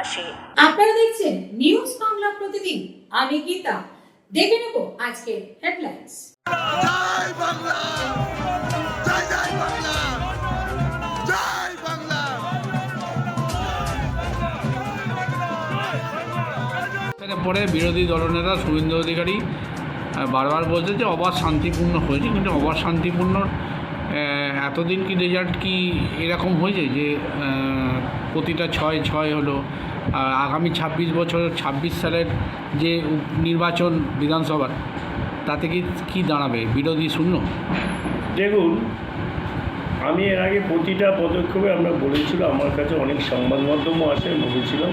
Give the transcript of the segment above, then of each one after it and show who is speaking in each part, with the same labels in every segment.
Speaker 1: পাশে
Speaker 2: আপনারা দেখছেন নিউজ বাংলা প্রতিদিন। আমি গীতা। দেখে নেব আজকের হেডলাইন্স
Speaker 3: জয় বাংলা! জয় জয় বাংলা! জয় বাংলা!
Speaker 4: পরে বিরোধী দলনেতা শুভেন্দু অধিকারী বারবার বলছে যে অবাধ শান্তিপূর্ণ হয়েছে কিন্তু অবাধ শান্তিপূর্ণ এতদিন কি রেজাল্ট কি এরকম হয়েছে যে প্রতিটা ছয় ছয় হলো, আর আগামী ছাব্বিশ বছর, ছাব্বিশ সালের যে নির্বাচন বিধানসভার, তাতে কি, কী দাঁড়াবে? বিরোধী শূন্য?
Speaker 5: দেখুন, আমি এর আগে প্রতিটা পদক্ষেপে আমরা বলেছিল আমার কাছে অনেক সংবাদ মাধ্যমও আছে বলেছিলাম।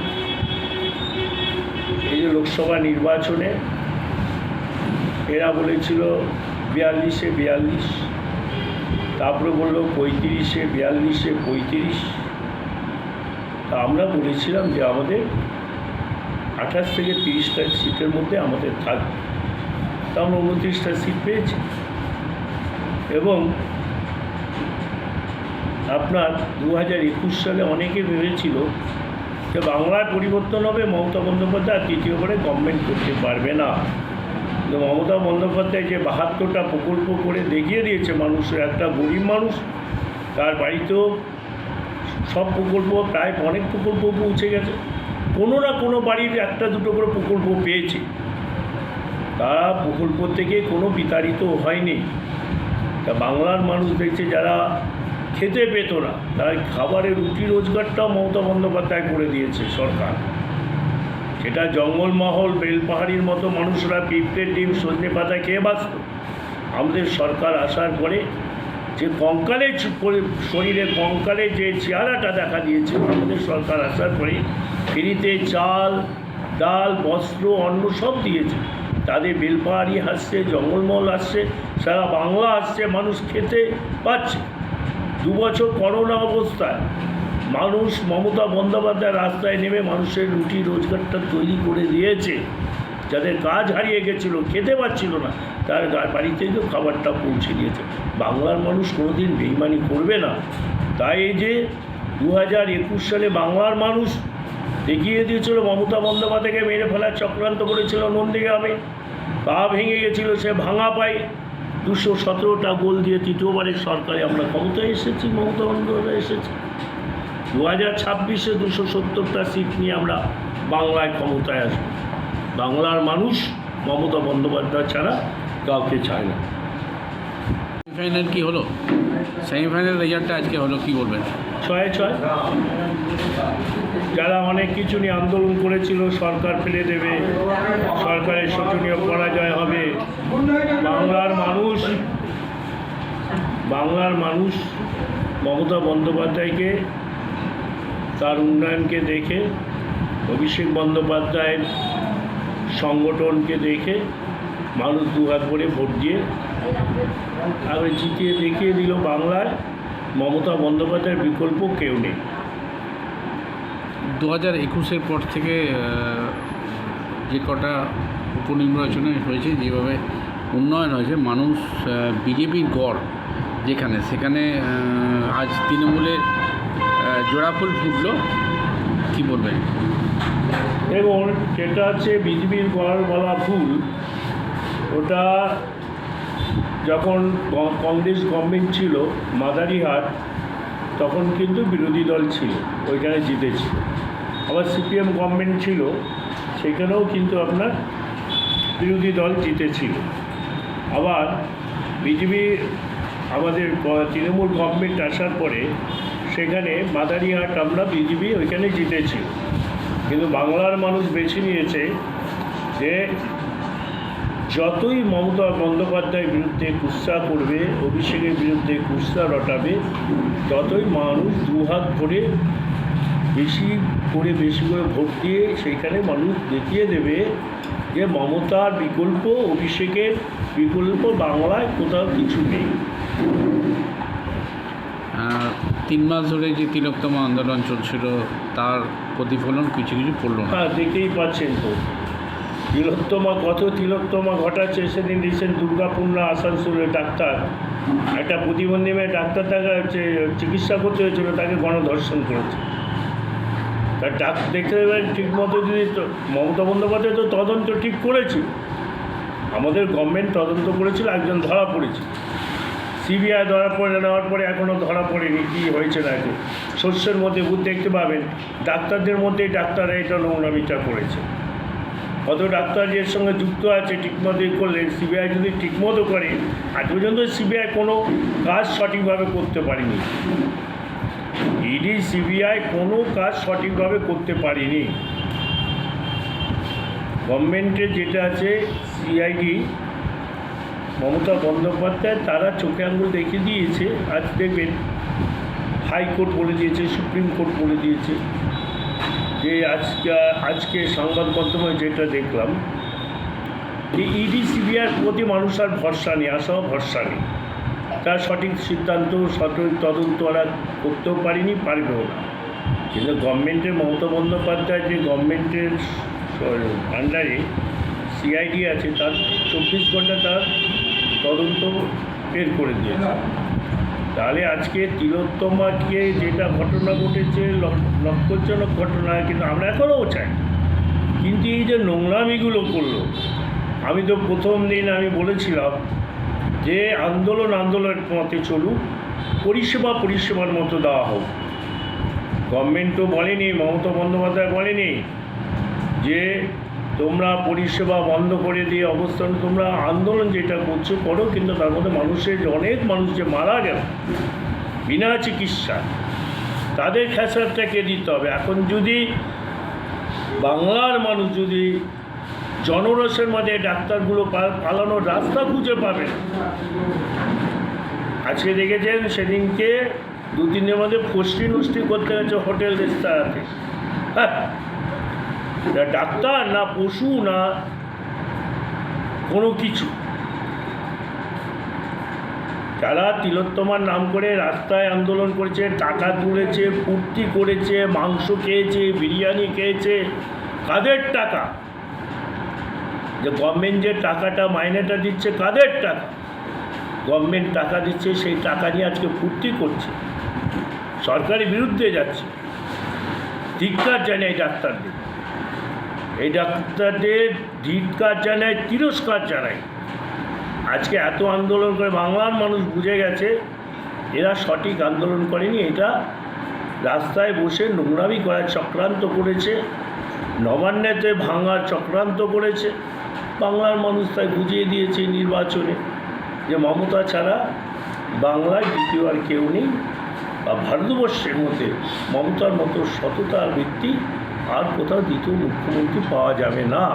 Speaker 5: এই যে লোকসভা নির্বাচনে এরা বলেছিল বিয়াল্লিশে বিয়াল্লিশ, তারপরে বলল পঁয়ত্রিশে বিয়াল্লিশে পঁয়ত্রিশ। তা আমরা বলেছিলাম যে আমাদের আঠাশ থেকে তিরিশটা সিটের মধ্যে আমাদের থাকবে তা আমরা উনত্রিশটা সিট পেয়েছি। এবং আপনার দু হাজার একুশ সালে অনেকে ভেবেছিল যে বাংলার পরিবর্তন হবে, মমতা বন্দ্যোপাধ্যায় তৃতীয়বারে গভর্নমেন্ট করতে পারবে না। কিন্তু মমতা বন্দ্যোপাধ্যায় যে বাহাত্তরটা প্রকল্প করে দেখিয়ে দিয়েছে, মানুষের একটা গরিব মানুষ, তার বাড়িতেও সব প্রকল্প, প্রায় অনেক প্রকল্প পৌঁছে গেছে। কোনো না কোনো বাড়ির একটা দুটো করে প্রকল্প পেয়েছে। তারা প্রকল্প থেকে কোনো বিতাড়িত হয়নি। তা বাংলার মানুষ দেখছে যারা খেতে পেত না, তারা খাবারের রুটি রোজগারটাও মমতা বন্দ্যোপাধ্যায় করে দিয়েছে সরকার। সেটা জঙ্গলমহল, বেলপাহাড়ির মতো মানুষরা পিঁপড়ের ডিম, সজনে পাতা খেয়ে বাঁচত আমাদের সরকার আসার পরে যে কঙ্কালের শরীরে কঙ্কালের যে চেহারাটা দেখা দিয়েছে, আমাদের সরকার আসার পরে ফ্রিতে চাল, ডাল, বস্ত্র, অন্ন সব দিয়েছে। তাদের বেলপাহাড়ি আসছে জঙ্গলমহল আসছে সারা বাংলা আসছে মানুষ খেতে পাচ্ছে। দু বছর করোনা অবস্থায় মানুষ মমতা বন্দ্যোপাধ্যায় রাস্তায় নেমে মানুষের রুটি, রোজগারটা তৈরি করে দিয়েছে। যাদের কাজ হারিয়ে গেছিল, খেতে পাচ্ছিল না, তার বাড়িতেই তো খাবারটা পৌঁছে দিয়েছে। বাংলার মানুষ কোনোদিন বেইমানি করবে না। তাই এই যে দু হাজার একুশ সালে বাংলার মানুষ এগিয়ে দিয়েছিল, মমতা বন্দ্যোপাধ্যায়কে মেরে ফেলার চক্রান্ত করেছিল নন্দীগ্রামে। পা ভেঙে গেছিল সে ভাঙা পায়। দুশো সতেরোটা গোল দিয়ে তৃতীয়বারের সরকারে আমরা ক্ষমতায় এসেছি, মমতা বন্দ্যোপাধ্যায় এসেছি। দু হাজার ছাব্বিশে দুশো সত্তরটা সিট নিয়ে আমরা বাংলায় ক্ষমতায় আসব। বাংলার মানুষ মমতা বন্দ্যোপাধ্যায় ছাড়া কাউকে চায় না।
Speaker 4: সেমিফাইনাল কি হলো? সেমিফাইনাল রেজাল্টটা আজকে হলো কি বলবেন?
Speaker 5: ছয় ছয়। যারা অনেক কিছু নিয়ে আন্দোলন করেছিল সরকার ফেলে দেবে সরকারের শোচনীয় পরাজয় হবে। বাংলার মানুষ বাংলার মানুষ মমতা বন্দ্যোপাধ্যায়কে তার উন্নয়নকে দেখে অভিষেক বন্দ্যোপাধ্যায়ের সংগঠনকে দেখে মানুষ দুহাত করে ভোট দিয়ে আবার জিতিয়ে দেখিয়ে দিল বাংলায়, মমতা বন্দ্যোপাধ্যায়ের বিকল্প কেউ নেই।
Speaker 4: দু হাজার একুশের পর থেকে যে কটা উপনির্বাচনে হয়েছে, যেভাবে উন্নয়ন হয়েছে, মানুষ বিজেপির গড় যেখানে, সেখানে আজ তৃণমূলের জোড়াফুল ফুটলো। কি বলবেন?
Speaker 5: দেখুন, যেটা হচ্ছে বিজেপির গড় বলা ভুল, ওটা যখন কংগ্রেস গভর্নমেন্ট ছিল, মাদারিহাট, তখন কিন্তু বিরোধী দল ছিল, ওইখানে জিতেছিল আবার সিপিএম গভর্নমেন্ট ছিল, সেখানেও কিন্তু আপনার বিরোধী দল জিতেছিল। আবার বিজেপি, আমাদের তৃণমূল গভর্নমেন্ট আসার পরে, সেখানে মাদারিহাট আমরা বিজেপি ওইখানে জিতেছিল কিন্তু বাংলার মানুষ বেছে নিয়েছে যে যতই মমতা বন্দ্যোপাধ্যায়ের বিরুদ্ধে কুৎসা করবে, অভিষেকের বিরুদ্ধে কুৎসা রটাবে, ততই মানুষ দুহাত ভরে বেশি করে বেশি করে ভোট দিয়ে সেইখানে মানুষ দেখিয়ে দেবে যে মমতার বিকল্প, অভিষেকের বিকল্প বাংলায় কোথাও কিছু নেই।
Speaker 4: তিন মাস ধরে যে তিলোত্তমা আন্দোলন চলছিল, তার প্রতিফলন কিছু কিছু পড়ল
Speaker 5: হ্যাঁ দেখতেই পাচ্ছেন তো। তিলোত্তমা, কত তিলোত্তমা ঘটাচ্ছে, সেদিন রিসেন্ট দুর্গাপুর না আসানসোলের ডাক্তার। একটা প্রতিবন্ধী মেয়ে ডাক্তার তাকে হচ্ছে চিকিৎসা করতে হয়েছিল, তাকে গণধর্ষণ করেছে। তা ডাক দেখতে দেবেন ঠিক মতো যদি মমতা বন্দ্যোপাধ্যায় তো তদন্ত ঠিক করেছে। আমাদের গভর্নমেন্ট তদন্ত করেছিল, একজন ধরা পড়েছে। সিবিআই ধরা পড়ে নেওয়ার পরে এখনও ধরা পড়েনি, কী হয়েছে না কি শস্যের মধ্যে ভূত দেখতে পাবেন, ডাক্তারদের মধ্যেই ডাক্তাররা এটা নোংরামিটা করেছে। কত ডাক্তার এর সঙ্গে যুক্ত আছে, ঠিকমতো এ করলে সিবিআই যদি ঠিকমতো করে, আজ পর্যন্ত সিবিআই কোনো কাজ সঠিকভাবে করতে পারেনি। ইডি সিবিআই কোনো কাজ সঠিকভাবে করতে পারেনি। গভর্নমেন্টের যেটা আছে সিআইডি মমতা বন্দ্যোপাধ্যায় তারা চোখে আঙুল দেখিয়ে দিয়েছে। আজ দেখবেন হাইকোর্ট বলে দিয়েছে, সুপ্রিম কোর্ট বলে দিয়েছে যে আজকে আজকে সংবাদ মাধ্যমে যেটা দেখলাম, যে ইডি সিবিআর প্রতি মানুষ আর ভরসা নেই আসাও ভরসা নেই। তার সঠিক সিদ্ধান্ত, সঠিক তদন্ত ওরা করতেও পারিনি, পারবেও না। কিন্তু গভর্নমেন্টের, মমতা বন্দ্যোপাধ্যায় যে গভর্নমেন্টের আন্ডারে সিআইডি আছে, তার চব্বিশ ঘণ্টা তার তদন্ত বের করে দিয়েছে। তাহলে আজকে তিলোত্তমাকে যেটা ঘটনা ঘটেছে, লক- লক্ষজনক ঘটনা, কিন্তু আমরা এখনও চাই। কিন্তু এই যে নোংরামিগুলো করল, আমি তো প্রথম দিন আমি বলেছিলাম যে আন্দোলন আন্দোলনের মতে চলুক, পরিষেবা পরিষেবার মতো দেওয়া হোক। গভর্নমেন্টও বলেনি, মমতা বন্দ্যোপাধ্যায় বলেনি যে তোমরা পরিষেবা বন্ধ করে দিয়ে অবস্থান, তোমরা আন্দোলন যেটা করছ করো, কিন্তু তার মধ্যে মানুষের, অনেক মানুষ যে মারা গেল বিনা চিকিৎসা তাদের খেসারটা কে দিতে হবে? এখন যদি বাংলার মানুষ যদি জনরসের মধ্যে ডাক্তারগুলো পালানোর রাস্তা খুঁজে পাবে। আজকে দেখেছেন সেদিনকে দু তিনের মধ্যে ফষ্টি নষ্টি করতে গেছে হোটেল রেস্তোরাঁতে। হ্যাঁ ডাক্তার, না পশু, না কোনো কিছু। যারা তিলোত্তমার নাম করে রাস্তায় আন্দোলন করেছে, টাকা তুলেছে, ফুর্তি করেছে, মাংস খেয়েছে, বিরিয়ানি খেয়েছে, কাদের টাকা? যে গভর্নমেন্ট যে টাকাটা, মাইনেটা দিচ্ছে কাদের টাকা? গভর্নমেন্ট টাকা দিচ্ছে, সেই টাকা নিয়ে আজকে ফুর্তি করছে। সরকারের বিরুদ্ধে যাচ্ছে। ধিক্কার জানাই ডাক্তারদের। এই ডাক্তারদের ধিক্কার জানায় তিরস্কার জানায় আজকে এত আন্দোলন করে বাংলার মানুষ বুঝে গেছে, এরা সঠিক আন্দোলন করেনি। এটা রাস্তায় বসে নোংরামি করার চক্রান্ত করেছে, নবান্নেতে ভাঙার চক্রান্ত করেছে। বাংলার মানুষ তাই বুঝিয়ে দিয়েছে নির্বাচনে যে মমতা ছাড়া বাংলায় দ্বিতীয় আর কেউ নেই। বা ভারতবর্ষের মধ্যে মমতার মতো সততার ব্যক্তি আর কোথাও দ্বিতীয় মুখ্যমন্ত্রী পাওয়া যাবে না